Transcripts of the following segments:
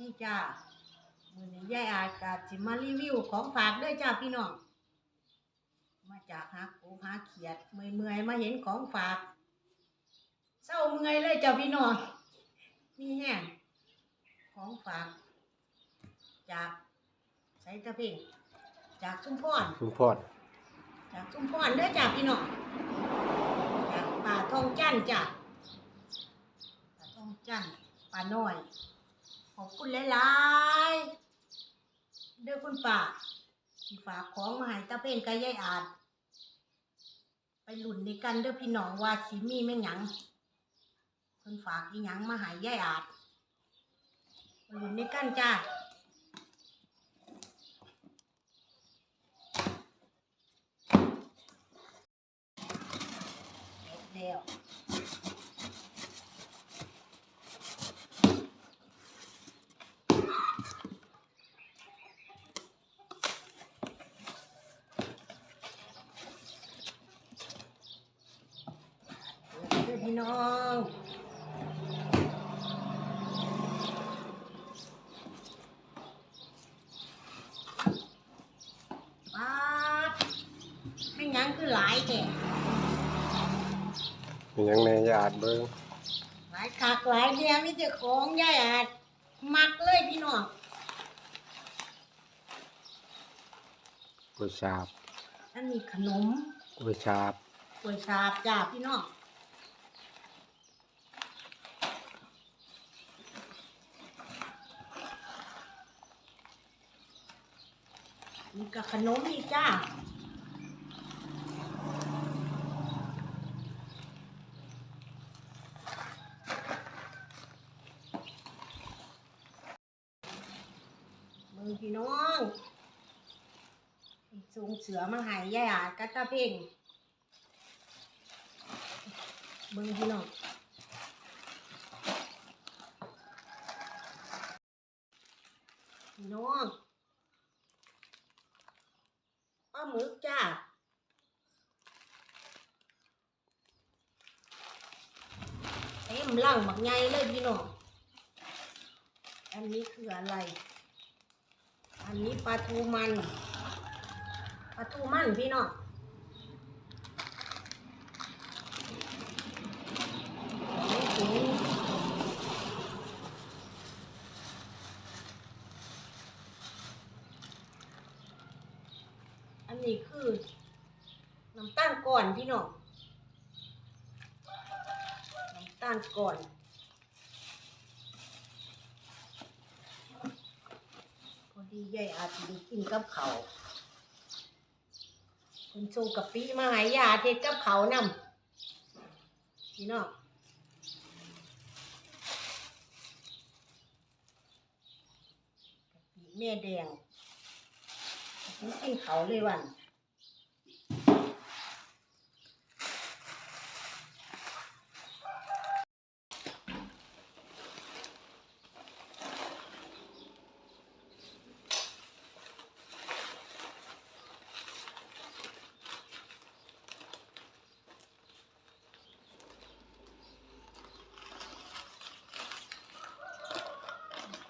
นี่จ้ามือนี้ยายอายกาสิมารีวิวของฝากเด้วยจ้าพี่น้อง มาจากหาปูหาเขียดเมื่อยๆมาเห็นของฝาก เศร้าเมื่อยเลยจ้าพี่น้อง นี่แห้งของฝาก จากไสตะเพ่งจากชุมพรคุณพอดจากชุมพรเด้อจ้าพี่น้องจากป่าทองจันทร์จ้าป่าทองจันทร์ป่าน้อย ขอบคุณหลายๆ เด้อคุณป่าที่ฝากของมาให้ตาเพ่งกับยายอาจ ไปหลุนในกันเด้อพี่น้องว่าสิมีแม่งหยังเพิ่นฝากอีหยังมาให้ยายอาจไปหลุนในกันจ้าเสร็จแล้วเด้อ พี่น้องป๊าดแม่งหยังคือหลายแก่มีหยังในญาติเบิ่งหลายคักหลายเดียมีแต่ของยายอาจมักเลยพี่น้องกล้วยฉาบอันนี้ขนมกล้วยฉาบกล้วยฉาบจ้าพี่น้อง นี่ก็ขนมอีกจ้ามือพี่น้องสูงเสือมาหายยายอาดกัตตาเพ่งมือพี่น้องพี่น้องปลาหมึกจ้า เต็มล่างหมักใหญ่เลยพี่น้อง อันนี้คืออะไร อันนี้ปลาทูมันปลาทูมันพี่น้องอันนี้คือน้ำตาลก่อนพี่น้อง ตาลก่อนพอดียายอาจจะได้กินกับเขาคุณส่งกะปิมาห้ยาเทศกับเขานำพี่น้องกะปิแม่แดงกินเขาเลยวัน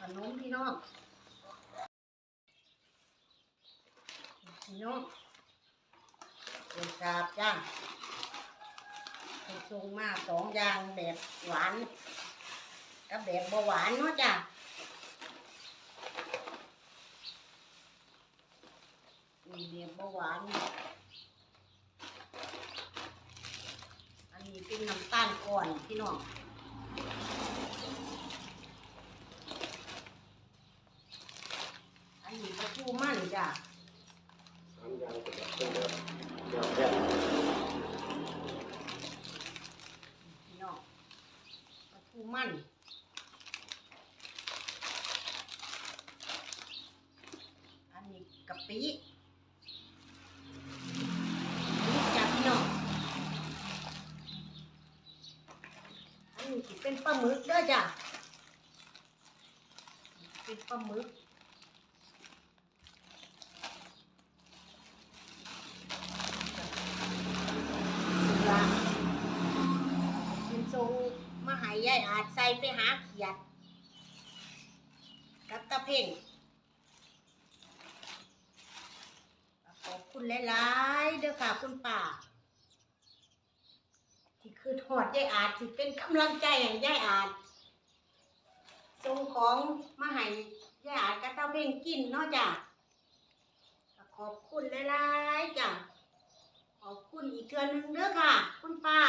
ขนมพี่น้องพี่ น้องเป็นกาบจ้าเป็นทรงมาสองอย่างแบบหวานกับแบบเบาหวานเนาะจ้ะมีแบบเบาหวาน อันนี้เป็นน้ำตาลก่อนพี่น้อง อันนี้ก็ทูมันจ้ะ สามอย่างเป็นแบบเป็นแบบเดียวแค่ พี่น้องปลาทูมัน อันนี้กะปินี่จ้ะพี่น้อง อันนี้ สิเป็นปลาหมึกเด้อจ้ะเป็นปลาหมึกว่าเป็นทรงมาหายายอาจใส่ไปหาเขียด กับตาเพ่งขอบคุณหลาย ๆ เด้อค่ะคุณป่า คือหอดยายอาจที่เป็นกำลังใจให้ยายอาจส่งของมาให้ยายอาจกับตาเพ่งกินเนาะจ้ะก็ขอบคุณหลายๆจ้ะขอบคุณอีกเทือนึงเด้อค่ะ คุณป้า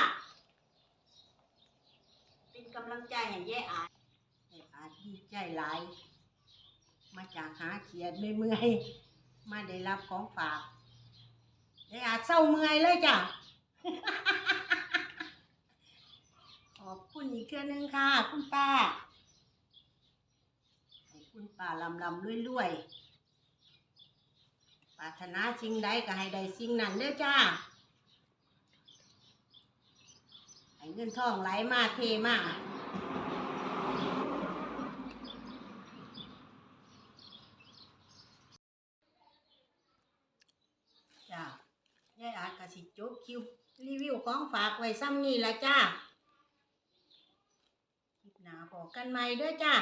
เป็นกำลังใจให้ยายอาจยายอาจดีใจหลาย มาจากหาเขียดไม่เมื่อยๆมาได้รับของฝากยายอาจเศร้าเมื่อยเลยจ้ะ อบคุณอีกเทื่อนึงค่ะ คุณป้าให้คุณป้าลำลำรวยรวยๆปรารถนาสิ่งใดก็ให้ได้สิ่งนั้นเด้อจ้าให้เงินทองไหลมาเทมาจ้ายายอาจกสิจบคิวรีวิวของฝากไว้ซ้ำนี่ละจ้า หนาบอกันใหม่เด้อจ้า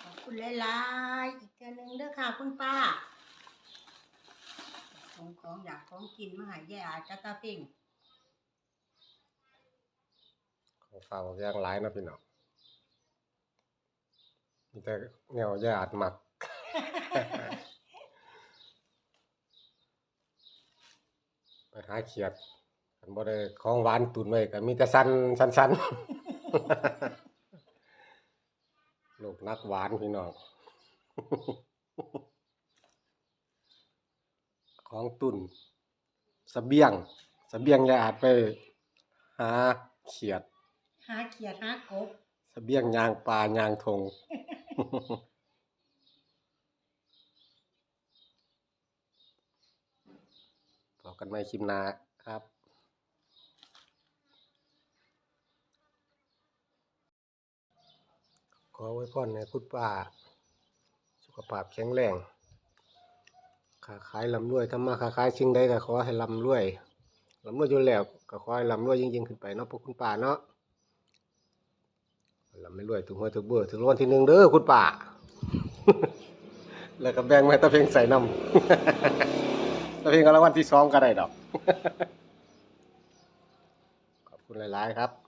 ขอบคุณหลายๆอีกเทื่อนึงเด้อค่ะคุณป้าส่งของอยากของกินมาห้ยายอาจกะตาเพ่งของฝากอย่างหลายนะพี่น้องมีแต่แนวญาติมัก ไปหาเขียดกันบ่ได้ของหวานตุนไว้ก็มีแต่สันสันสัน ลูกนักหวานพี่น้อง ของตุนสเสบียงสเสบียงอย่าอาจไป หาเขียด หาเขียดหากบเสเบียงยางปลายางทงพอกันไม่คลิปหนาครับ ขอไว้พรในคุณป้า สุขภาพแข็งแรงค้าขายลำรวยทำมาค้าขายสิ่งใดก็ขอให้ลำรวยลำรวยอยู่แล้วก็ขอให้ลำรวยยิ่งๆขึ้นไปเนาะพวกคุณป้าเนาะเราไม่รวยถึงหัวถึงเบื่อถึงรางวัลที่หนึ่งเด้อคุณป่าแล้วก็แบ่งมาให้ตะเพียงใส่น้ำตะเพียงก็รางวัลที่สองก็ได้ดอก ขอบคุณหลาย ๆ ครับ